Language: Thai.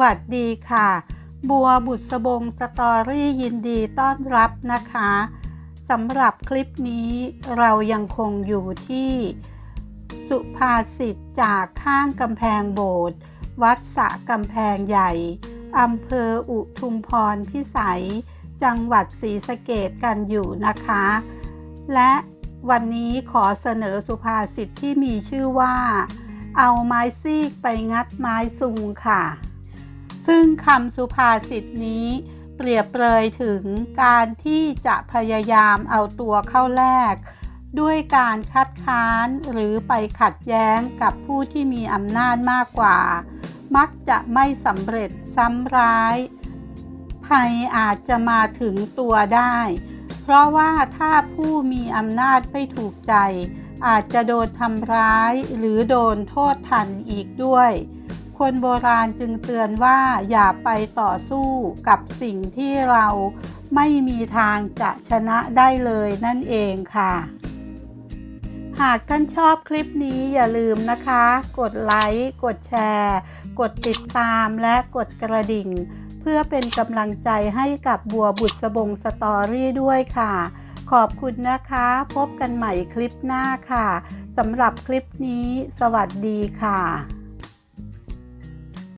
วัสดีค่ะ บัวบุษบงสตอรี่ยินดีต้อนรับนะคะสำหรับคลิปนี้เรายังคงอยู่ที่สุภาษิตจากข้างกำแพงโบสถ์วัดสะกำแพงใหญ่อำเภออุทุมพรพิสัย จังหวัดศรีสะเกดกันอยู่นะคะ และวันนี้ขอเสนอสุภาษิตที่มีชื่อว่า เอาไม้ซีกไปงัดไม้ซุงค่ะ ซึ่งคำสุภาษิตนี้ เปรียบเปรยถึงการที่จะพยายามเอาตัวเข้าแลกด้วยการคัดค้านหรือไปขัดแย้งกับผู้ที่มีอำนาจมากกว่า มักจะไม่สำเร็จซ้ำร้าย ภัยอาจจะมาถึงตัวได้ เพราะว่าถ้าผู้มีอำนาจไม่ถูกใจ อาจจะโดนทำร้ายหรือโดนโทษทันอีกด้วย คนโบราณจึงเตือนว่าอย่าไปต่อสู้กับสิ่งที่เราไม่มีทางจะชนะได้เลยนั่นเองค่ะ หากท่านชอบคลิปนี้อย่าลืมนะคะ กดไลค์ กดแชร์ กดติดตามและกดกระดิ่ง เพื่อเป็นกำลังใจให้กับบัวบุษบงสตอรี่ด้วยค่ะ ขอบคุณนะคะ พบกันใหม่คลิปหน้าค่ะสำหรับคลิปนี้ สวัสดีค่ะ